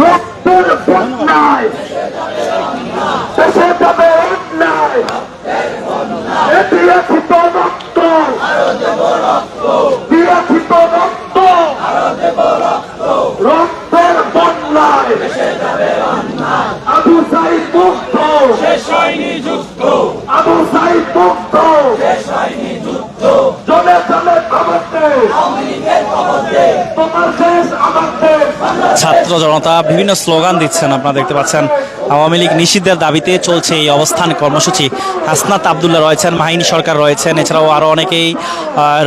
রক্তের বন্যায় দেশে যাবে অন্যায় এ দিয়েছি তো রক্ত। রক্তের বন্যায় আবু সাইদ মুক্ত। আবু সাইদ মুক্ত। জনে জনে খবর তোমার দেশ দেশ ছাত্র জনতা বিভিন্ন স্লোগান দিচ্ছেন, আপনারা দেখতে পাচ্ছেন। আওয়ামী লীগ নিষিদ্ধের দাবিতে চলছে এই অবস্থান কর্মসূচি। হাসনাত আবদুল্লাহ রয়েছেন মাহিনী সরকার রয়েছেন, এছাড়াও আরও অনেকেই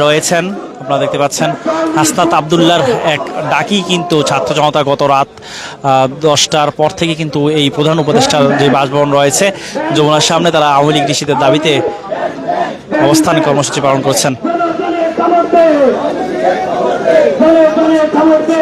রয়েছেন, আপনারা দেখতে পাচ্ছেন। হাসনাত আবদুল্লার এক ডাকি কিন্তু ছাত্র জনতা গত রাত দশটার পর থেকে কিন্তু এই প্রধান উপদেষ্টার যে বাসভবন রয়েছে, যমুনার সামনে তারা আওয়ামী লীগ নিষিদ্ধের দাবিতে অবস্থান কর্মসূচি পালন করছেন খবর দে জনে জনে খবর দে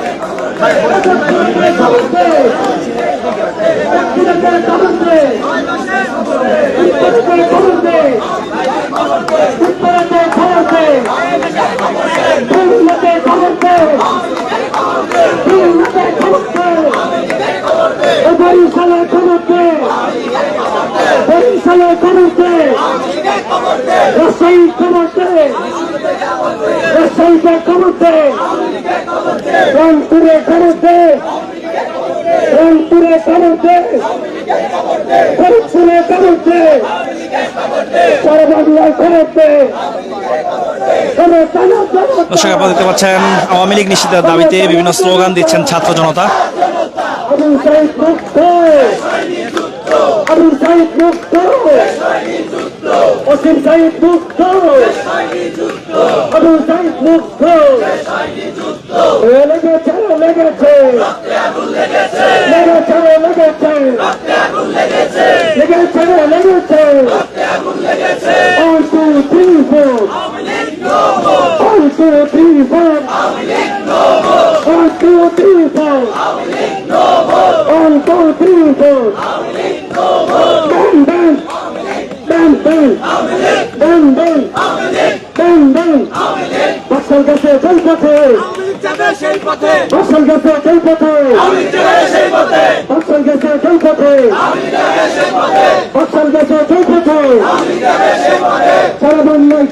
দে রাজশাহীতে খবর দে রংপুরে খবর দে রংপুরে খবর দে ফরিদপুরে খবর দে সরবাংলায় খবর দে দর্শক আপনারা দেখতে পাচ্ছেন আওয়ামী লীগ নিষিদ্ধের দাবিতে বিভিন্ন স্লোগান দিচ্ছেন ছাত্র জনতা। মুক্ত। অসীম সাইদ মুক্ত। আবু সাইদ মুক্ত। লেগেছে লেগেছে। লেগেছে লেগেছে। লেগেছে লেগেছে। One, two, three, four. One, two, Bang, bang. Bang, bang. Bang, bang. বৎসল গেছে সেই পথে। বৎসল গেছে সেই পথে। আমি যাবে সেই পথে। বৎসল গেছে সেই পথে। আমি যাবে সেই পথে বৎসল গেছে সেই পথে আমি যাবে সেই পথে সারা বাংলায়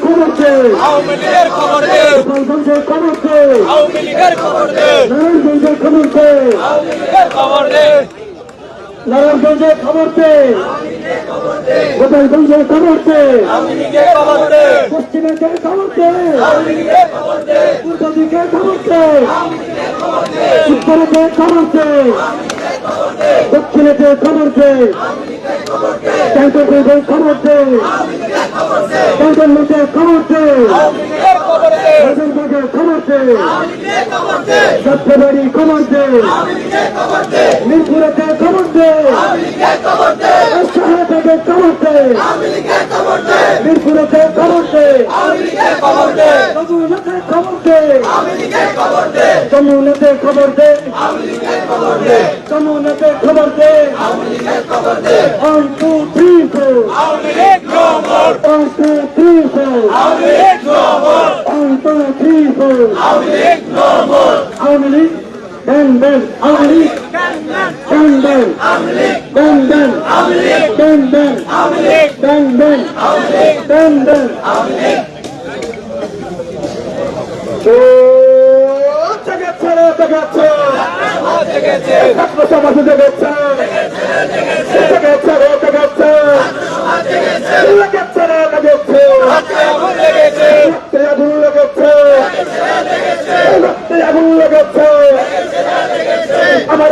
খবরতে। আমি লিখে খবর দে নে ফাঁসি দে দড়ি নে ফাঁসি দে দড়ি লাগলে দড়ি নে হাসিনারে ফাঁসি দে আওয়ামী লীগের খবর দে আওয়ামী লীগের খবর দে আওয়ামী লীগের খবর দে আওয়ামী লীগের খবর দে আওয়ামী লীগের খবর দে পূর্ব দিকে খবরতে উত্তরেতে খবরতে দক্ষিণেতে খবরতে ক্যান্টনমেন্টে খবরতে ক্যান্টনমেন্টে খবরতে আওয়ামী লীগের খবর দে হাজারবাগে খবরতে আওয়ামী লীগের খবর দে আওয়ামী লীগের খবর দে খবরতে লীগের খবর দে লীগের খবর দে লীগের খবর দে লীগের খবর দে খবরতে আওয়ামী লীগের খবর দে যমুনাতে খবরতে আওয়ামী লীগের খবর দে one two three four Awami League নমর one two three four Awami League নমর one two three four Awami League নমর Awami League ban ban Awami League ban ban Awami League ban ban Awami League ban ban Awami League ban Awami League ban ban Awami League ও জগৎ ছেড়ে জগৎ জেগেছে ছাত্র সমাজ জগৎ আমার